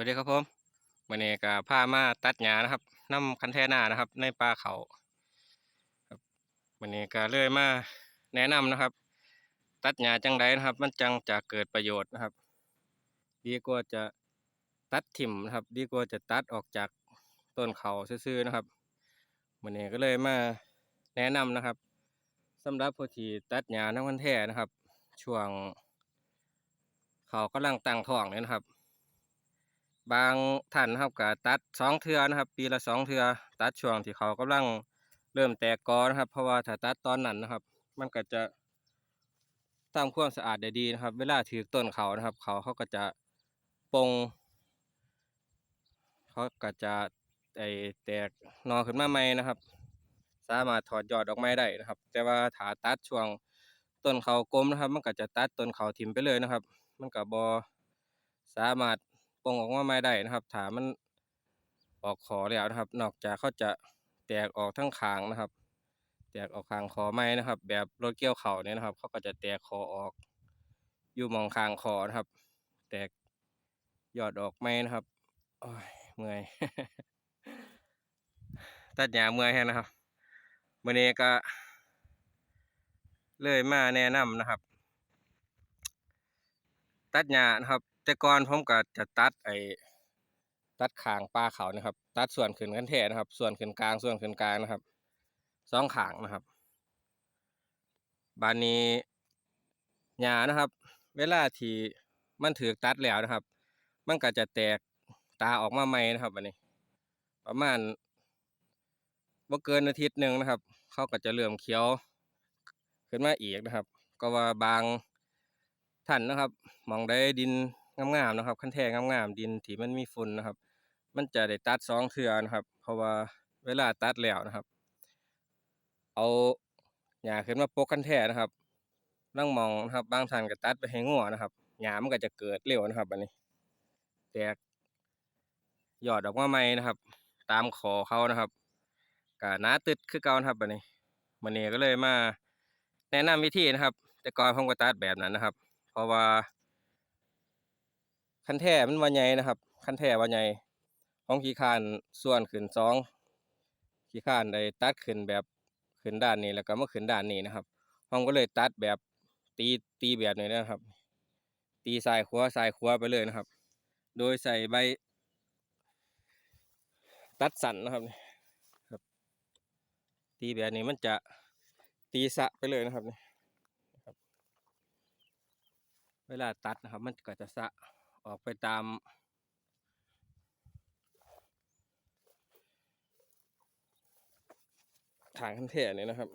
วัสดีครับผมวันนี้ก็พามาตัดหญ้านะครับนํคันแท่หน้านะครับ ในป่าเขาครับวันนี้ก็เลยมาแนะนำนะครับ ตัดหญ้าจังไดนะครับ มันจังจะเกิดประโยชน์นะครับ ดีกว่าจะตัดถิ่มนะครับ ดีกว่าจะตัดออกจากต้นเขาซื่อๆนะครับวันนี้ก็เลยมาแนะนำนะครับสำหรับผู้ที่ตัดหญ้านํคันแท่นะครับ ช่วงเขากำลังตั้งท้องเนี่ยนะครับ บางท่านนะครับก็ตัดสองเทือนะครับ ปีละสองเทือตัดช่วงที่เขากำลังเริ่มแตกกอนะครับ เพราะว่าถ้าตัดตอนนั้นนะครับ มันก็จะทำความสะอาดได้ดีนะครับ เวลาถือต้นเขานะครับ เขาเขาก็จะปงเขาก็จะไอแตกหนอขึ้นมาใหม่นะครับ สามารถถอดยอดออกไม้ได้นะครับ แต่ว่าถ้าตัดช่วงต้นเขากลมนะครับ มันก็จะตัดต้นเขาทิ่มไปเลยนะครับ มันก็บอสามารถ งออกมาใหม่ได้นะครับถามันออกขอแล้วนะครับ นอกจากเขาจะแตกออกทั้งคางนะครับ แตกออกคางคอไม้นะครับ แบบรถเกี่ยวเข่าเนี่ยนะครับ เขาก็จะแตกคอออก อยู่มองคางคอนะครับ แตกยอดออกไม้นะครับโอ้ยเมื่อยตัดหญ้าเมื่อยแฮนะครับวันนี้ก็ เลยมาแนะนำนะครับ ตัดหญ้านะครับ แต่ก่อนผมก็จะตัดไอ้ตัดขางปลาเขานะครับ ตัดส่วนขึ้นกันแท้นะครับ ส่วนขึ้นกลางส่วนขึ้นกลางนะครับสองขางนะครับบานนี้หญ้านะครับ เวลาที่มันถือตัดแล้วนะครับ มันก็จะแตกตาออกมาใหม่นะครับบันนี้ ประมาณบ่เกินอาทิตย์หนึ่งนะครับ เขาก็จะเริ่มเขียว ขึ้นมาอีกนะครับ ก็ว่าบางท่านนะครับมองได้ดิน งามๆนะครับคันแท้งามๆดินที่มันมีฝุ่นนะครับ มันจะได้ตัดสองเทื่อนะครับ เพราะว่าเวลาตัดแล้วนะครับ เอาหญ้าขึ้นมาปกคันแท้นะครับนั่งมองนะครับ บางท่านก็ตัดไปให้งัวนะครับหญ้ามันก็จะเกิดเร็วนะครับอันนี้ แตกยอดออกมาใหม่นะครับ ตามขอเขานะครับก็หนาตึดคือเก่านะครับอันนี้วันนี้ก็เลยมา แนะนำวิธีนะครับ แต่ก่อนผมก็ตัดแบบนั้นนะครับ เพราะว่า คันแท้มันว่าใหญ่นะครับ คันแท้ว่าใหญ่ของขี้คานส่วนขึ้นสองขี้คานได้ตัดขึ้นแบบขึ้นด้านนี้แล้วก็มาขึ้นด้านนี้นะครับผมก็เลยตัดแบบตีตีแบบนี้นะครับ ตีสายขวสายขวไปเลยนะครับ โดยใส่ใบ ตัดสันนะครับครับ ตีแบบนี้มันจะตีสะไปเลยนะครับนี่นะครับเวลาตัดนะครับ มันก็จะสะ ออกไปตามทางคันแท่นี่นะครับ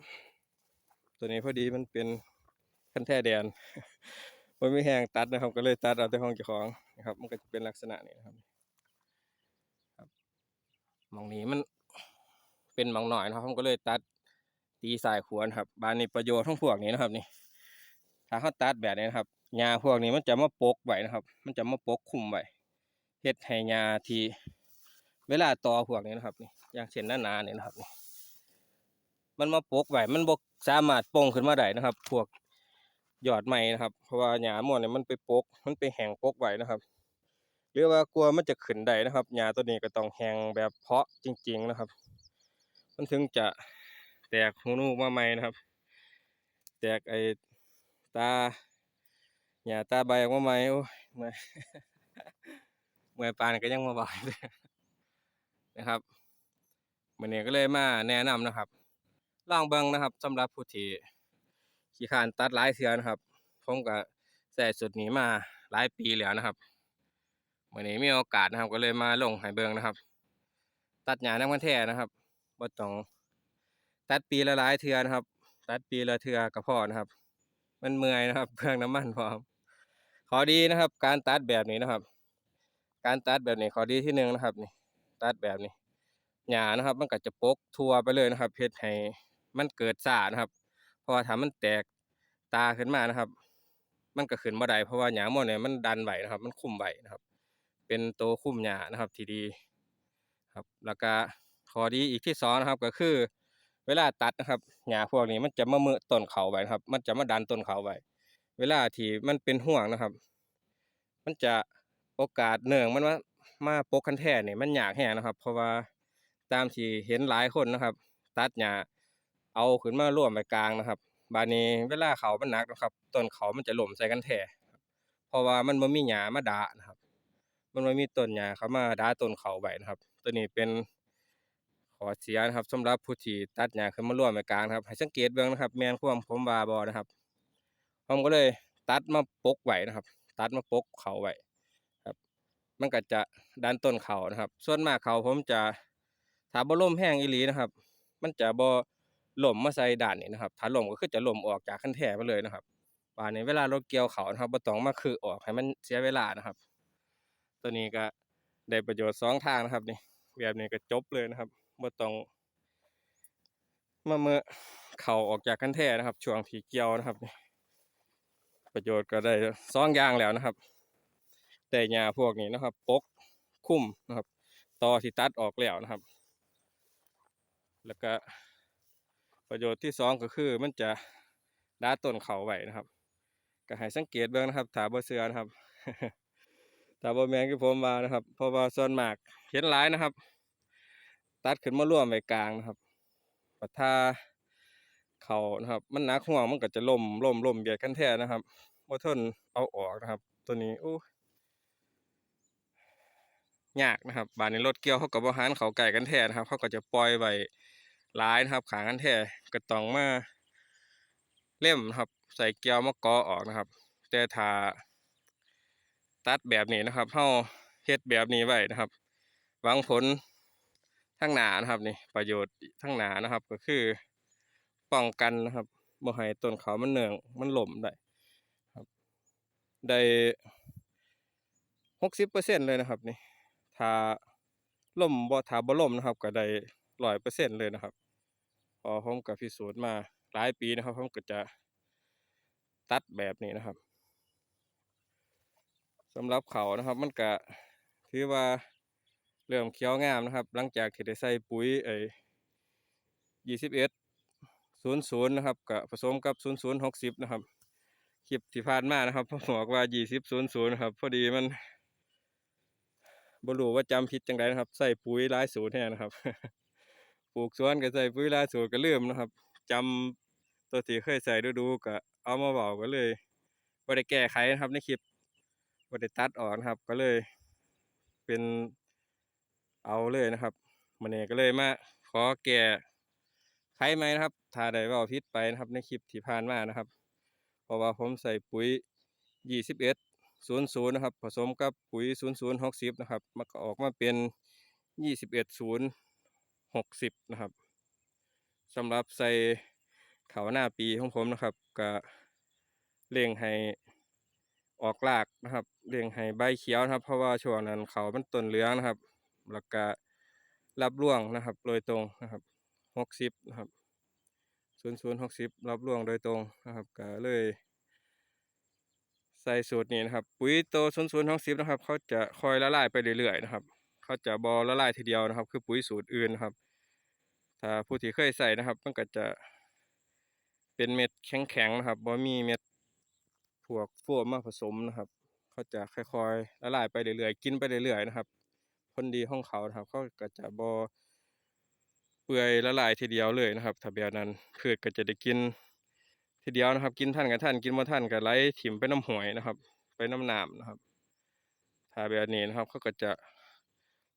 ตัวนี้พอดีมันเป็นคันแท่แดนมันไม่แห้งตัดนะครับ ก็เลยตัดเอาแต่ห้องเจ้าของนะครับ มันก็จะเป็นลักษณะนี้นะครับครับมองนี้มันเป็นมองหน่อยนะครับผมก็เลยตัดตีสายขวนครับ บานนี้ประโยชน์ของพวกนี้นะครับนี่ถ้าเขาตัดแบบนี้นะครับ หญ้าพวกนี้มันจะมาปกไว้นะครับ มันจะมาปกคุมไว้เฮ็ดให้หญ้าที่เวลาต่อพวกนี้นะครับนี่อย่างเช่นหน้าๆนี่นะครับนี่มันมาปกไว้มันบกสามารถป่งขึ้นมาได้นะครับ พวกยอดใหม่นะครับ เพราะว่าหญ้าหมดเนี่ยมันไปปก มันไปแห้งปกไว้นะครับหรือว่ากลัวมันจะขึ้นได้นะครับหญ้าตัวนี้ก็ต้องแห้งแบบเพาะจริง ๆนะครับ มันถึงจะแตกหูนูกมาใหม่นะครับ แตกไอ้ตา หญ้าตาใบออกมาใหม่โอ้ยเมื่อยเมื่อยปานก็ยังมาบอกอยู่เลยนะครับวันนี้ก็เลยมาแนะนำนะครับลองเบิงนะครับสำหรับผู้ที่ขี้คานตัดหลายเทื่อนะครับ ผมก็ใส่สุดนี้มาหลายปีแล้วนะครับวันนี้มีโอกาสนะครับ ก็เลยมาลงให้เบิงนะครับ ตัดหญ้าน้ำกันแท้นะครับบ่ต้องตัดปีละหลายเทือนะครับ ตัดปีละเทือก็พอนะครับ มันเมื่อยนะครับเปลืองน้ำมันพร้อม ขอดีนะครับ การตัดแบบนี้นะครับ การตัดแบบนี้ขอดีที่หนึ่งนะครับนี่ตัดแบบนี้หญ้านะครับ มันก็จะปกทั่วไปเลยนะครับเฮ็ดให้มันเกิดซ่านะครับ เพราะว่าถ้ามันแตกตาขึ้นมานะครับ มันก็ขึ้นบ่ได้เพราะว่าหญ้าหมดเนี่ยมันดันไว้นะครับ มันคุมไว้นะครับ เป็นตัวคุมหญ้านะครับ ที่ดีครับแล้วก็ข้อดีอีกที่สองนะครับก็คือ เวลาตัดนะครับหญ้าพวกนี้มันจะมามือต้นเขาไว้นะครับ มันจะมาดันต้นเขาไว้ เวลาที่มันเป็นห่วงนะครับ มันจะโอกาสเนื่องมันว่ามาปกคันแท้นี่ยมันยากแฮงนะครับ เพราะว่าตามที่เห็นหลายคนนะครับ ตัดหญ้าเอาขึ้นมาร่วมไว้กลางนะครับ บานี้เวลาเขามันหนักนะครับต้นเขามันจะหล่มใส่กันแท้เพราะว่ามันบ่มีหญ้ามาดะนะครับ มันบ่มีต้นหญ้าเขามาดะต้นเขาไว้นะครับ ตัวนี้เป็นขอเสียนะครับสำหรับผู้ที่ตัดหญ้าขึ้นมาร่วมไว้กลางนะครับ ให้สังเกตเบิ่งนะครับ แมนความผมวาบ่นะครับ ผมก็เลยตัดมาปกไว้นะครับ ตัดมาปกเขาไว้ครับ มันก็จะดันต้นเขานะครับ ส่วนมากเขาผมจะถ้าบ่ล่มแห้งอีหลีนะครับ มันจะบ่ล่มมาใส่ด้านนี้นะครับถ้าล่มก็คือจะล่มออกจากคันแท้ไปเลยนะครับป่านนี้เวลาเรถเกี่ยวเขานะครับบ่ต้องมาคือออกให้มันเสียเวลานะครับ ตัวนี้ก็ได้ประโยชน์สองทางนะครับนี่แบบนี้ก็จบเลยนะครับบ่ต้องมาเมื่อเขาออกจากคันแท้นะครับ ช่วงที่เกี่ยวนะครับนี่ ประโยชน์ก็ได้สองอย่างแล้วนะครับ แต่หญ้าพวกนี้นะครับ ปกคุ้มนะครับต่อที่ตัดออกแล้วนะครับ แล้วก็ประโยชน์ที่สองก็คือมันจะด้าต้นเขาไว้นะครับ ก็ให้สังเกตเบิ่งนะครับถาบ่เชื่อนะครับถาบ่แม่นคือผมวานะครับ เพราะว่าส่วนมากเห็นหลายนะครับ ตัดขึ้นมาร่วมไว้กลางนะครับปัถ้า เขานะครับ มันหนักห่วงมันก็จะล่มล่มล่มเบียดกันแท้นะครับบ่ทนเอาออกนะครับ ตัวนี้โอ้ยากนะครับบานนี้รถเกี่ยวเขาก็บ่หันเขาไก่กันแท้นะครับเขาก็จะปล่อยไว้หลายนะครับ ขางกันแท้ก็ต้องมาเล่มครับ ใส่เกลียวมาเกาะออกนะครับ แต่ถ้าตัดแบบนี้นะครับเฮาเฮ็ดแบบนี้ไว้นะครับหวังผลทั้งหนานะครับนี่ประโยชน์ทั้งหนานะครับก็คือ ป้องกันนะครับบ่ให้ต้นเขามันเหนื่องมันหล่มได้ครับได้หกสิบเปอร์เซ็นเลยนะครับนี่ถ้าล่มบ่ถ้าบ่ล่มนะครับ ก็ได้ร้อยเปอร์เซ็นเลยนะครับพอผมก็พิสูจน์มาหลายปีนะครับผมก็จะตัดแบบนี้นะครับสำหรับเขานะครับ มันก็ถือว่าเริ่มเขียวงามนะครับ หลังจากที่ได้ใส่ปุ๋ยไอ้ยี่สิบเอ็ด ศูนย์ศูนย์นะครับกับผสมกับศูนย์ศูนย์หกสิบนะครับคลิปที่ผ่านมานะครับผมบอกว่ายี่สิบศูนย์ศูนย์ครับพอดีมันบรูว่าจำผิดจังไดนะครับ ใส่ปุ๋ยหลายสูตรแน่นะครับ ปลูกสวนก็ใส่ปุ๋ยหลายสูตรก็ลืมนะครับจำตัวที่เคยใส่ดูๆก็เอามาบอกก็เลยบ่ได้แก้ไขนะครับในคลิปบ่ได้ตัดออกนะครับ ก็เลย เป็นเอาเลยนะครับมันนี้ก็เลยมาขอแก้ ใครไหมนะครับถ้าได้ว่าผิดไปนะครับ ในคลิปที่ผ่านมานะครับ เพราะว่าผมใส่ปุ๋ย 21 00 นะครับ ผสมกับปุ๋ย 00 60 นะครับมันก็ออกมาเป็น 21 0 60 นะครับสำหรับใส่เขาวหน้าปีของผมนะครับก็เร่งให้ออกรากนะครับเร่งให้ใบเขียวนะครับ เพราะว่าช่วงนั้นเขามันต้นเหลืองนะครับ แล้วก็รับร่วงนะครับโดยตรงนะครับ หกสิบนะครับศูนย์ศูนย์หกสิบรับรวงโดยตรงนะครับก็เลยใส่สูตรนี้นะครับ ปุ๋ยโตศูนย์ศูนย์หกสิบนะครับเขาจะคอยละลายไปเรื่อยๆนะครับเขาจะบอละลายทีเดียวนะครับ คือปุ๋ยสูตรอื่นนะครับ ถ้าผู้ที่เคยใส่นะครับ มันก็จะเป็นเม็ดแข็งๆนะครับบ่มีเม็ดพวกพวมาผสมนะครับเขาจะค่อยๆละลายไปเรื่อยๆ กินไปเรื่อยๆนะครับผลดีของเขานะครับเขาก็จะบอ เปื่อยละลายทีเดียวเลยนะครับถ้าแบบนั้นพืชก็จะได้กินทีเดียวนะครับ กินท่านกับท่านกินบ่ท่านก็ไหลถิ่มไปน้ำห้วยนะครับ ไปน้ำน้ำนะครับถ้าแบบนี้นะครับเขาก็จะ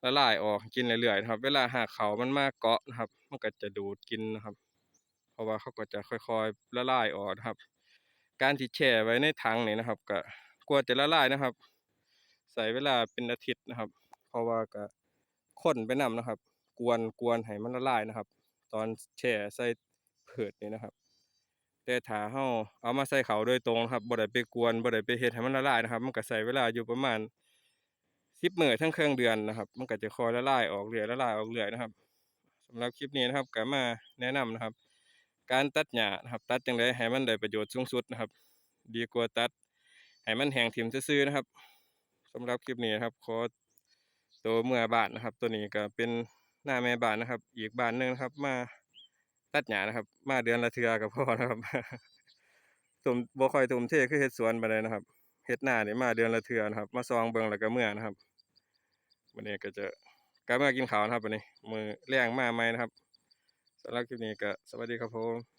ละลายออกกินเรื่อยๆนะครับ เวลาหากเขามันมาเกาะนะครับ มันก็จะดูดกินนะครับ เพราะว่าเขาก็จะค่อยๆละลายออกนะครับ การที่แช่ไว้ในถังนี่นะครับ ก็กว่าจะละลายนะครับ ใส่เวลาเป็นอาทิตย์นะครับ เพราะว่าก็ข้นไปนํนะครับ กวนกวนให้มันละลายนะครับ ตอนแช่ใส่พืชนี่นะครับ แต่ถ้าเฮาเอามาใส่เขาโดยตรงนะครับบ่ได้ไปกวนบ่ได้ไปเฮ็ดให้มันละลายนะครับ มันก็ใช้เวลาอยู่ประมาณ10มื้อถึงเครึ่องเดือนนะครับ มันก็จะคอยละลายออกเรื่อยละลายออกเรื่อยนะครับสำหรับคลิปนี้นะครับก็มาแนะนำนะครับ การตัดหญ้านะครับ ตัดจังไดให้มันได้ประโยชน์สูงสุดนะครับ ดีกว่าตัดให้มันแห้งถิ่มซื่อๆนะครับสำหรับคลิปนี้นะครับขอตัวเมื่อบ้านนะครับ ตัวนี้ก็เป็น หน้าแม่บ้านนะครับ อีกบ้านหนึ่งนะครับ มาตัดหญ้านะครับ มาเดือนละเทื่อกับพ่อนะครับตุ่มบ่คอยตุ่มเทคือเฮ็ดสวนปาเลยนะครับเฮ็ดหน้านี่มาเดือนละเทื่อนะครับ มาซองเบิ่งแล้วก็เมื่อนะครับวันนี้ก็จะกลับมากินข้าวนะครับวันนี้ มือแรงมาไหมนะครับสำหรับคลิปนี้ก็สวัสดีครับผม